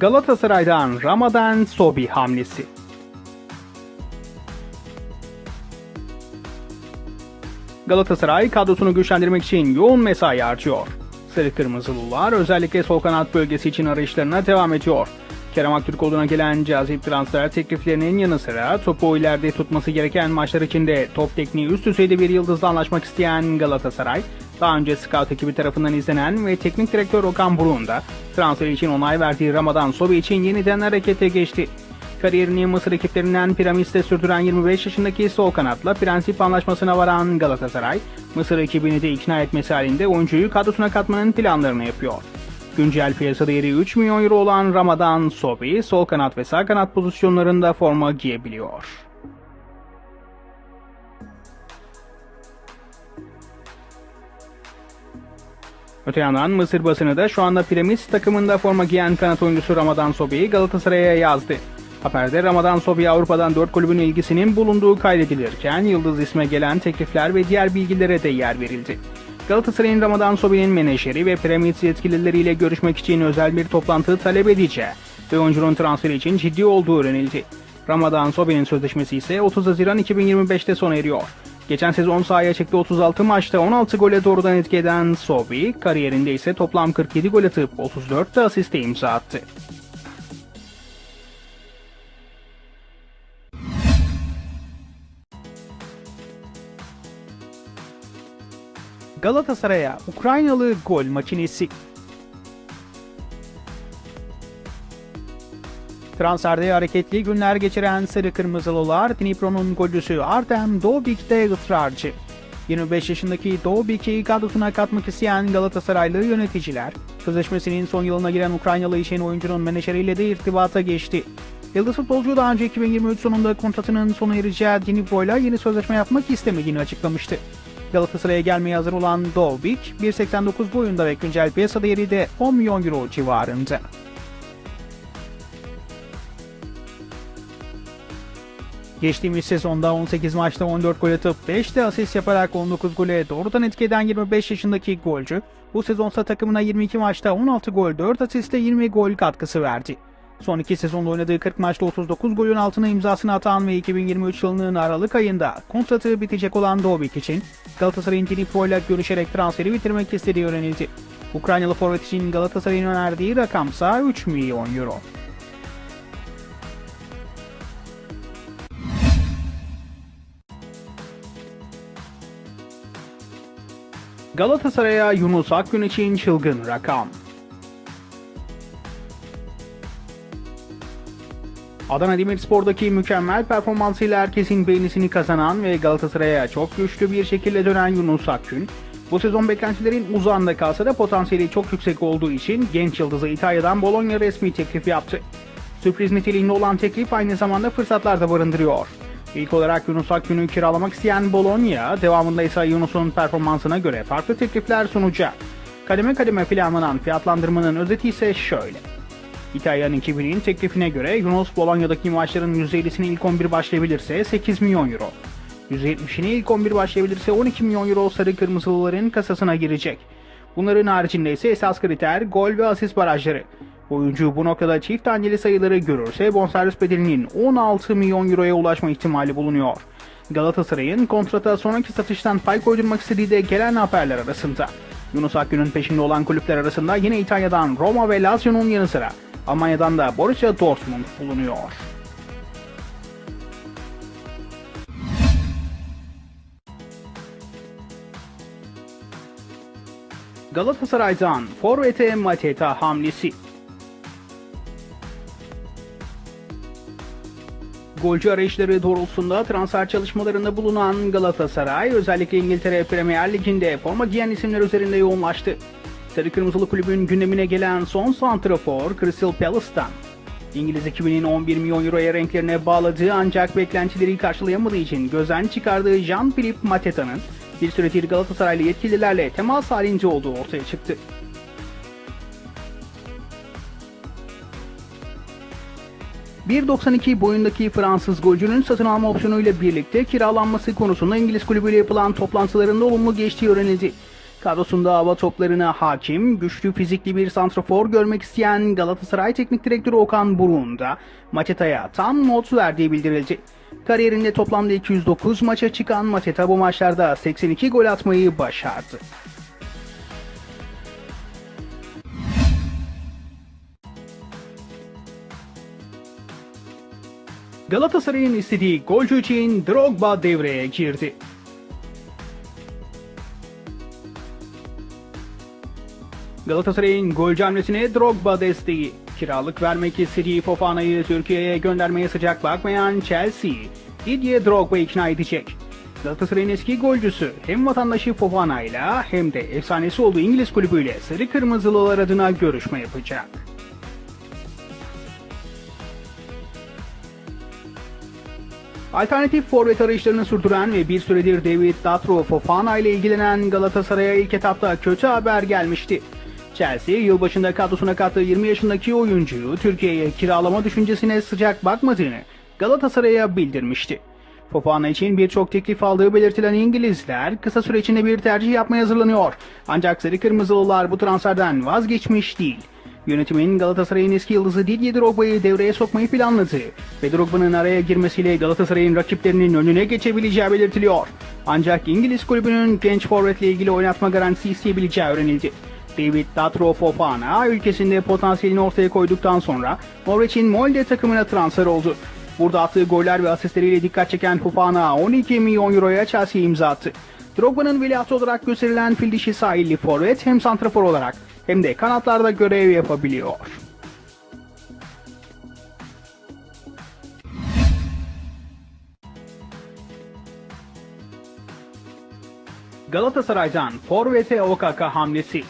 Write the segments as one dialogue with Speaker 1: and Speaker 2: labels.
Speaker 1: Galatasaray'dan Ramadan Sobi hamlesi. Galatasaray kadrosunu güçlendirmek için yoğun mesai harcıyor. Sarı Kırmızılılar özellikle sol kanat bölgesi için arayışlarına devam ediyor. Kerem Aktürkoğlu'na gelen cazip transfer tekliflerinin yanı sıra topu ileride tutması gereken maçlar içinde top tekniği üst düzeyde bir yıldızla anlaşmak isteyen Galatasaray, daha önce scout ekibi tarafından izlenen ve teknik direktör Okan Buruk'un da transfer için onay verdiği Ramadan Sobi için yeniden harekete geçti. Kariyerini Mısır ekiplerinden Piramit'te sürdüren 25 yaşındaki sol kanatla prensip anlaşmasına varan Galatasaray, Mısır ekibini de ikna etmesi halinde oyuncuyu kadrosuna katmanın planlarını yapıyor. Güncel piyasa değeri 3 milyon euro olan Ramadan Sobi, sol kanat ve sağ kanat pozisyonlarında forma giyebiliyor. Öte yandan Mısır basını da şu anda Piramit takımında forma giyen kanat oyuncusu Ramadan Sobi'yi Galatasaray'a yazdı. Haberde Ramadan Sobi Avrupa'dan 4 kulübün ilgisinin bulunduğu kaydedilirken Yıldız isme gelen teklifler ve diğer bilgilere de yer verildi. Galatasaray'ın Ramadan Sobi'nin menajeri ve Piramit yetkilileriyle görüşmek için özel bir toplantı talep edeceği ve oyuncunun transferi için ciddi olduğu öğrenildi. Ramadan Sobi'nin sözleşmesi ise 30 Haziran 2025'te sona eriyor. Geçen sezon sahaya çıktı 36 maçta 16 gole doğrudan etki eden Sobi, kariyerinde ise toplam 47 gol atıp 34 de asiste imza attı. Galatasaray'a Ukraynalı gol makinesi. Transferde hareketli günler geçiren Sarı Kırmızılılar Dnipro'nun golcüsü Artem Dobik'te ısrarcı. 25 yaşındaki Dobik'i kadrosuna katmak isteyen Galatasaraylı yöneticiler, sözleşmesinin son yılına giren Ukraynalı işin oyuncunun menajeriyle de irtibata geçti. Yıldız futbolcu daha önce 2023 sonunda kontratının sona ereceği Dnipro'yla yeni sözleşme yapmak istemediğini açıklamıştı. Galatasaray'a gelmeye hazır olan Dobik, 1.89 boyunda ve güncel piyasa değeri de 10 milyon euro civarında. Geçtiğimiz sezonda 18 maçta 14 gol atıp 5 de asist yaparak 19 gole doğrudan etki eden 25 yaşındaki golcü, bu sezonsa takımına 22 maçta 16 gol 4 asiste 20 gol katkısı verdi. Son iki sezonda oynadığı 40 maçta 39 golün altına imzasını atan ve 2023 yılının Aralık ayında kontratı bitecek olan Dobik için Galatasaray'ın Dnipro ile görüşerek transferi bitirmek istediği öğrenildi. Ukraynalı forvet için Galatasaray'ın önerdiği rakamsa 3 milyon euro. Galatasaray'a Yunus Akgün için çılgın rakam. Adana Demirspor'daki mükemmel performansıyla herkesin beğenisini kazanan ve Galatasaray'a çok güçlü bir şekilde dönen Yunus Akgün, bu sezon beklentilerin uzağında kalsa da potansiyeli çok yüksek olduğu için genç yıldızı İtalya'dan Bologna resmi teklif yaptı. Sürpriz niteliğinde olan teklif aynı zamanda fırsatlar da barındırıyor. İlk olarak Yunus Akgün'ü kiralamak isteyen Bologna, devamında ise Yunus'un performansına göre farklı teklifler sunacak. Kademe kademe planlanan fiyatlandırmanın özeti ise şöyle. İtalyan ekibinin teklifine göre Yunus Bolonya'daki maçların %50'sine ilk 11 başlayabilirse 8 milyon euro. %70'ine ilk 11 başlayabilirse 12 milyon euro sarı kırmızılıların kasasına girecek. Bunların haricinde ise esas kriter gol ve asist barajları. Oyuncu bu noktada çift taneli sayıları görürse bonservis bedelinin 16 milyon euroya ulaşma ihtimali bulunuyor. Galatasaray'ın kontrata sonraki satıştan pay koydurmak istediği de gelen haberler arasında. Yunus Akgün'ün peşinde olan kulüpler arasında yine İtalya'dan Roma ve Lazio'nun yanı sıra Almanya'dan da Borussia Dortmund bulunuyor. Galatasaray'dan Forvet'e Mateta hamlesi. Golcü arayışları doğrultusunda transfer çalışmalarında bulunan Galatasaray özellikle İngiltere Premier Ligi'nde forma giyen isimler üzerinde yoğunlaştı. Sarı Kırmızılı Kulübün gündemine gelen son santrafor Crystal Palace'tan. İngiliz ekibinin 11 milyon euroya renklerine bağladığı ancak beklentileri karşılayamadığı için gözden çıkardığı Jean-Philippe Mateta'nın bir süredir Galatasaraylı yetkililerle temas halinde olduğu ortaya çıktı. ...1.92 boyundaki Fransız golcünün satın alma opsiyonuyla birlikte kiralanması konusunda İngiliz kulübüyle yapılan toplantılarında olumlu geçtiği öğrenildi. Kadrosunda hava toplarına hakim, güçlü fizikli bir santrafor görmek isteyen Galatasaray Teknik Direktörü Okan Buruk'un da Mateta'ya tam not verdiği bildirildi. Kariyerinde toplamda 209 maça çıkan Mateta bu maçlarda 82 gol atmayı başardı. Galatasaray'ın istediği golcü için Drogba devreye girdi. Galatasaray'ın golcü hamlesine Drogba desteği. Kiralık vermek istediği Fofana'yı Türkiye'ye göndermeye sıcak bakmayan Chelsea, Didier Drogba'yı ikna edecek. Galatasaray'ın eski golcüsü hem vatandaşı Fofana ile hem de efsanesi olduğu İngiliz kulübüyle Sarı Kırmızılılar adına görüşme yapacak. Alternatif forvet arayışlarını sürdüren ve bir süredir David Datro Fofana ile ilgilenen Galatasaray'a ilk etapta kötü haber gelmişti. Chelsea yılbaşında kadrosuna kattığı 20 yaşındaki oyuncuyu Türkiye'ye kiralama düşüncesine sıcak bakmadığını Galatasaray'a bildirmişti. Fofana için birçok teklif aldığı belirtilen İngilizler kısa süre içinde bir tercih yapmaya hazırlanıyor. Ancak Sarı Kırmızılılar bu transferden vazgeçmiş değil. Yönetimin Galatasaray'ın eski yıldızı Didier Drogba'yı devreye sokmayı planladığı ve Drogba'nın araya girmesiyle Galatasaray'ın rakiplerinin önüne geçebileceği belirtiliyor. Ancak İngiliz kulübünün genç forvetle ilgili oynatma garantisi isteyebileceği öğrenildi. David Datro Fofana ülkesinde potansiyelini ortaya koyduktan sonra Norveç'in Molde takımına transfer oldu. Burada attığı goller ve asistleriyle dikkat çeken Fofana 12 milyon euroya Chelsea'ye imza attı. Drogba'nın veliahtı olarak gösterilen fil dişi sahilli forvet hem santrafor olarak hem de kanatlarda görev yapabiliyor. Galatasaray'dan Forvet'e Okaka hamlesi.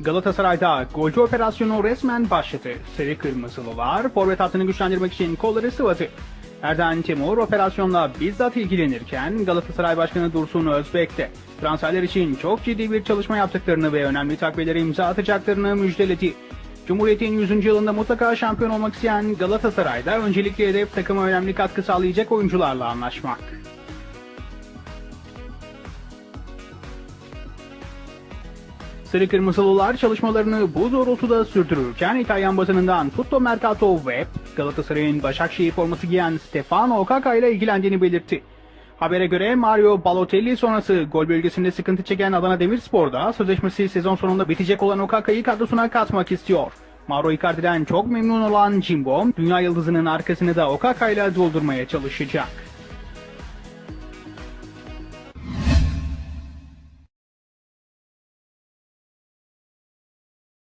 Speaker 1: Galatasaray'da golcü operasyonu resmen başladı. Sarı Kırmızılılar forvet hattını güçlendirmek için kolları sıvadı. Erden Timur operasyonla bizzat ilgilenirken Galatasaray Başkanı Dursun Özbek de transferler için çok ciddi bir çalışma yaptıklarını ve önemli takviyeleri imza atacaklarını müjdeledi. Cumhuriyet'in 100. yılında mutlaka şampiyon olmak isteyen Galatasaray'da öncelikli hedef takıma önemli katkı sağlayacak oyuncularla anlaşmak. Sarı Kırmızılılar çalışmalarını bu doğrultuda sürdürürken İtalyan basınından Tutto Mercato Web, Galatasaray'ın Başakşehir forması giyen Stefano Okaka ile ilgilendiğini belirtti. Habere göre Mario Balotelli sonrası gol bölgesinde sıkıntı çeken Adana Demirspor'da sözleşmesi sezon sonunda bitecek olan Okaka'yı kadrosuna katmak istiyor. Mauro Icardi'den çok memnun olan Jimbo, dünya yıldızının arkasını da Okaka ile doldurmaya çalışacak.